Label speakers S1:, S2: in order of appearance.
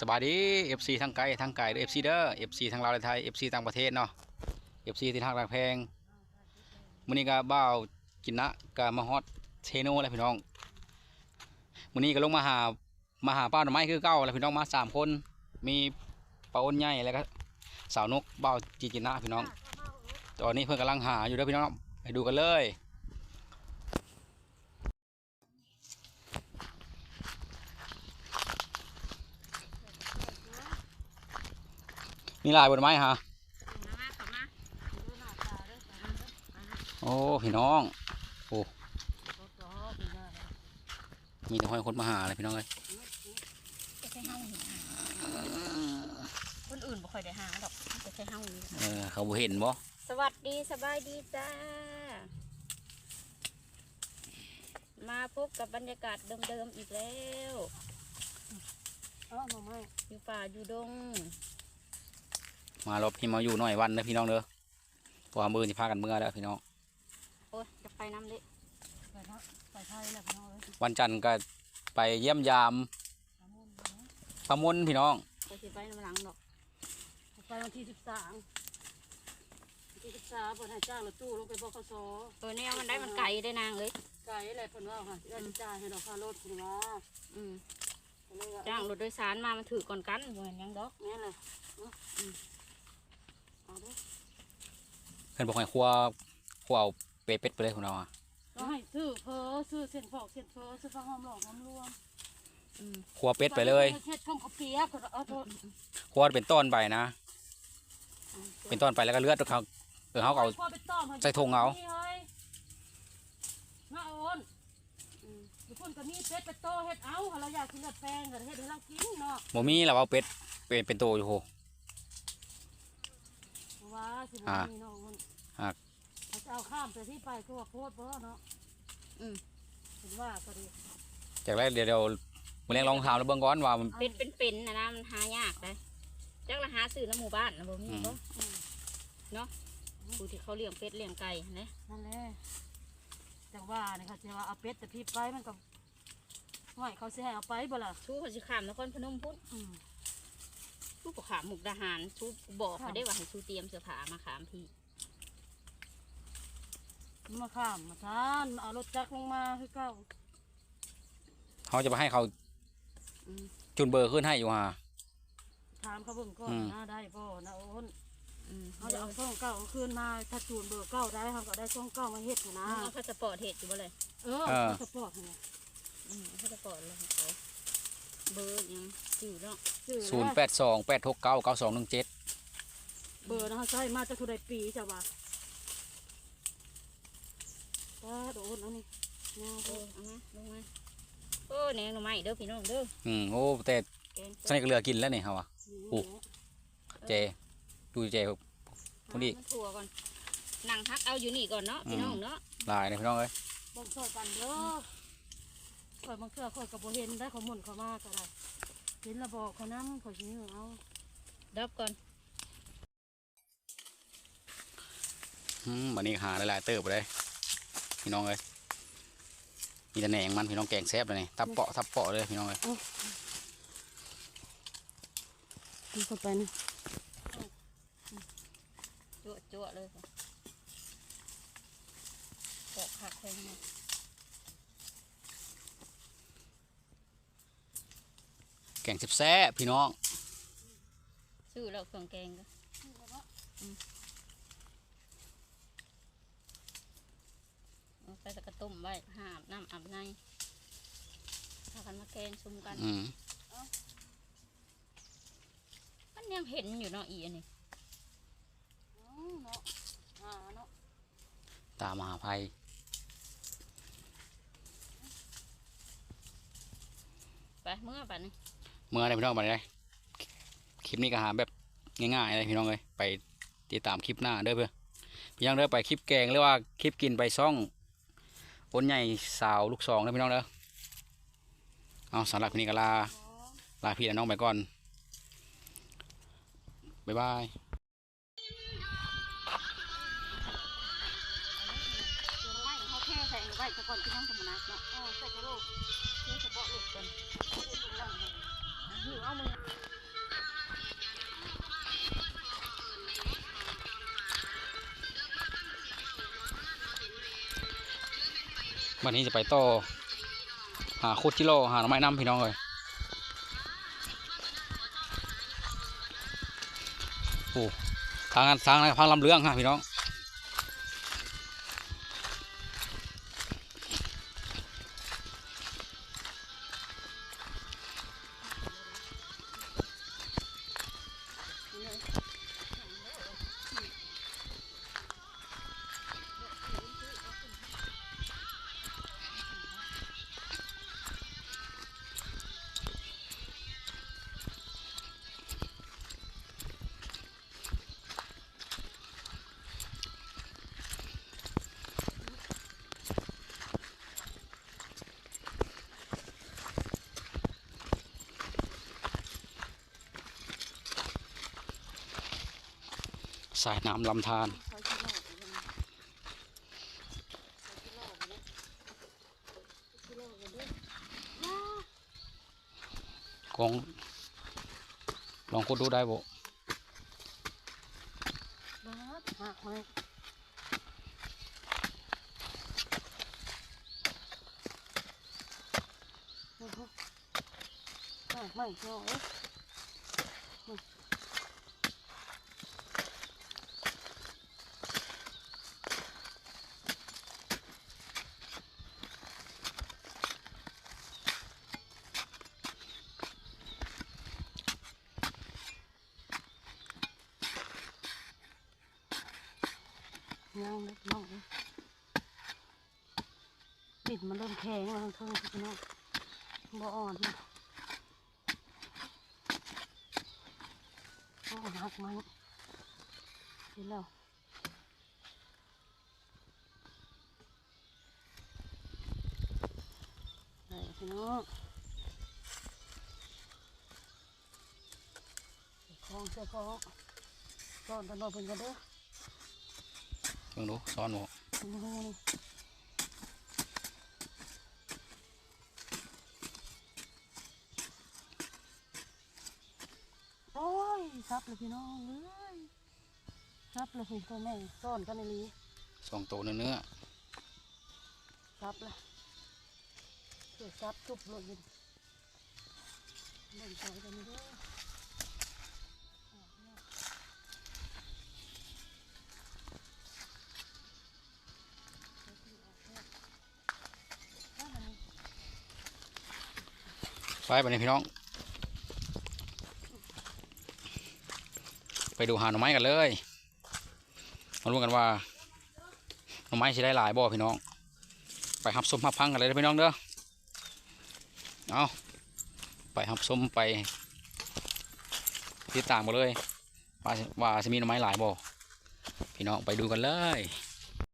S1: สบายดี FC ทางไกลทางไกลเด้อ FC เด้อ FC ทางลาวและไทย FC ต่างประเทศเนาะ FC ที่ทางต่าแพงมื้อนี้ก็บ่าวกินนะก็มาฮอดเทโนแล้วพี่น้องมื้อนี้ก็ลงมาหามาหาป้าหน่อไม้คือเก่าแล้วพี่น้องมาสามคน มีป้าอ้นใหญ่แล้วก็สาวนกบ่าวจีกินนะพี่น้อง ตอนนี้เพิ่นกำลังหาอยู่เด้อพี่น้องไปดูกันเลย มีหลายบนไม้ฮะโอ้พี่น้องโอ้มีแต่ห้อยคนมาหาเลยพี่น้องเลย
S2: คนอื่นบ่ค่อยได้หาดอกจะใช้เฮานี่
S1: เออเขาบ่เห็นบ่
S2: สวัสดีสบายดีจ้า มาพบกับบรรยากาศเดิมๆอีกแล้ว
S3: อ๋อมาไม่
S2: อยู่ป่าอยู่ดง
S1: มารอบพี่มาอยู่หน่อยวันเด้อพี่น้องเด้อเพราะว่ามือสิพากันเมื่อแล้วพี่น้อง
S2: โอ้ยจะไปน้ำดิ
S3: ไปทะไปไทยแหละพี่น้องเอ้ย
S1: วันจันทร์ก็ไปเยี่ยมยามพระมนพี่น้อง
S2: ไปสิไปน้ำหลังดอก
S3: ไปวันที่สิบสามวันที่สิบสามเปิดให้จ้างรถตู้ลงไปบขส
S2: เออแนวมันได้มันไกลได้นางเลย
S3: ไกลอะไรเพิ่นว่าค่ะที่จะจ่ายให้ดอกค่ารถคุณว่า
S2: อืม
S3: ก็เลยว่า
S2: จ้างรถโดยสารมามันถือก่อนกันเหมือนยังดอก
S3: แม่นเลยเนาะอืมเอาเด้อ
S1: เพิ่นบอกให้ครัวครัวเอาเป็ดเป็ดไปเลยของเราอะ
S3: ก็ให้ซื้อเพอซื้อเส้นฟอกเส้นเฟอซื้อผ้าหอมหลอกหอมรวม
S2: อืม
S1: ครัวเป็ดไปเลย
S3: เช็ดข้าวเปียกก็เอาโทษ
S1: ครัวเป็นต้นไปนะ เป็นต้นไปแล้วก็เลือดเขาเออเขาก็เอา
S3: พ่อไปต้อม
S1: ใส่ถุงเอา
S3: นี่เฮ้ยมาโอนอืมทุกคนก็มีเป็ดเป็ดโตเฮ็ดเอาเราอยากกินเลือดแปลงก็เฮ็ดให้เรากินเนาะ
S1: บ่มีแล้วเอาเป็ดเป็นเป็นตัวอยู่โห
S3: ว่าสิบ
S1: อ่า
S3: มีเนาะมัน
S1: อ่า
S3: เขาจะเอาข้ามไปที่ไปก็ว่าโคตรเบ้อเนาะ
S2: อืม
S3: เห็นว่าก็ดี
S1: จากแรกเดี๋ยวเดี๋ยวมื้อแรงลองถามแล้วเบิ่งก่อนว่ามัน
S2: เป็ดเป็นๆนะนะมันหายากเลยจักละหาซื้อน้ำหมู่บ้านนะบ่มี
S1: อืม
S2: บ่เนาะผู้ที่เขาเลี้ยงเป็ดเลี้ยงไก่นะ
S3: นั่นแหละจังว่าเนี่ยเขาจะว่าเอาเป็ดแต่พี่ไปมันก็ห่วยเขาสิให้เอาไปบ่ล่ะ
S2: ชูเขาสิขามนครพนมพุ่น
S3: อืม
S2: ชูก็ขามมุกดาหารชูบอกเขาได้ว่าให้ชูเตรียมเสื้อผ้ามาขามพี่
S3: มันมาข้ามมาทานเอารถจักรลงมาคือเก่า
S1: เขาจะไปให้เขา
S2: อืม
S1: จุนเบอร์ขึ้นให้อยู่ฮะ
S3: ถามเขาเบิ่งก่อน
S1: อืม
S3: นะได้บ่นะโอน
S2: อืม
S3: เขาจะเอาช่องเก่าเอาคืนมาถ้าจูนเบอร์เก่าได้เขาก็ได้ช่องเก่ามาเฮ็ดน่ะนะ
S2: เอาพาสปอร์ตเหตุอยู่บ่เลย
S3: เออ
S1: เออ
S3: สปอร์ตเนี่ย
S2: อืมเอาพาสปอร์ตเลยให้เขา เบอร์ยังอยู่เนาะ
S3: ชื่อ
S1: ศูนย์
S3: แล้ว
S1: แปดสองแปดหกเก้าเก้าสองหนึ่งเจ็ด
S3: เบอร์นะเขาใช้มาจากทุกใดปีจ้ะว่าป้าโดนเอานี่แนว
S2: โอ้เอามาลงมาโอ้แหนงหน่อไม้เด้อพี่น้องเด้อ
S1: อืมโอ้แต่
S2: แกง
S1: สนิทกับเรือกินแล้วนี่เขาอะโอ้เจดูเจคนนี้
S2: มันถั่วก่อนนั่งพักเอาอยู่นี่ก่อนเนาะพี่น้องเนาะ
S1: หลายเลยพี่น้องเอ้ย
S3: บ่งช่วยกันเด้อ ข่อยบางเทื่อข่อยก็บ่เห็นได้ข้อมูลเข้ามาก็ได้เห็นระบอกเขานำข่อยสิยื้อเอา
S2: ดับก่อน
S1: อืมวันนี้หาหลายๆเติบไปเลยพี่น้องเอ้ยมีแต่แหนงมันพี่น้องแกงแซ่บเลยนี่ทับเปาะทับเปาะเลยพี่น้องเอ้ย
S3: ดูเข้าไปนะ
S2: จั่วจั่วเลยค่ะปอกผักแพงเนาะ
S1: แกงแซ่บๆพี่น้อง
S2: ซื้อแล้วเครื่องแกงก็อืมเอาไปตะกระต้มไว้หาอาบน้ำอาบในพากันมาแกงซุ่มกัน
S1: อืม
S2: มันยังเห็นอยู่เนาะอีอันนี้
S3: อืมเนาะอ่าเนาะ
S1: ตามมหาภัย
S2: ไปเมื่อปันนี้
S1: เมื่อไรพี่น้องไปเลยคลิปนี้ก็หาแบบง่ายๆเลยพี่น้องเลยไปติดตามคลิปหน้าเด้อเพื่อพี่น้องเด้อไปคลิปแกงหรือว่าคลิปกินไปซ่องคนใหญ่สาวลูกสองเด้อพี่น้องเด้อเอาสำหรับคลิปนี้ก็ลาลาพี่และน้องไปก่อนบ๊ายบาย
S2: ไม่เขาแค่ใส่ไว้ซะก่อนที่น้องสมนักเนาะ
S3: เออใส่กระโหลก
S2: วั
S1: นนี้จะไปต่อหาโคตรกิโลหาหน่อไม้น้ำพี่น้องเลยโอ้ทางนั้นทางนะพังลำเรื่องฮะพี่น้อง สายน้ำลำธารกองลองกดดูได้บ่
S3: บ้าหักเลยโอ้โหหักไม่ ยังเล็กน้อยปิดมันเริ่มแข็งแล้วทั้งเทิงพี่น้องบ่อ่อนนะเอาหักมเห็นแล้วได้พี่น้องเสื้องเสื้อของก่อนตลอดเป็นกันเด้อ
S1: เพิ่งดูซ้อนบ่
S3: โอ้โหนี่โอ้ยซับเลยพี่น้องเอ้ยซับเลยพี่ตัวแม่ซ่อนกันในนี้
S1: สองตัวเนื้อเนื้อ
S3: ซับเลยเกิดซับจุบเลยยินเบ่งใจกันนี่เด้อ
S1: ไปไปนี่พี่น้อง ไปดูหาหน่อไม้กันเลย มารู้กันว่าหน่อไม้สิได้หลายบ่พี่น้อง ไปหับส้มหับพังกันเลยพี่น้องเด้อ เอาไปหับส้มไปติดตามกันเลยว่าว่าจะมีหน่อไม้หลายบ่พี่น้องไปดูกันเลย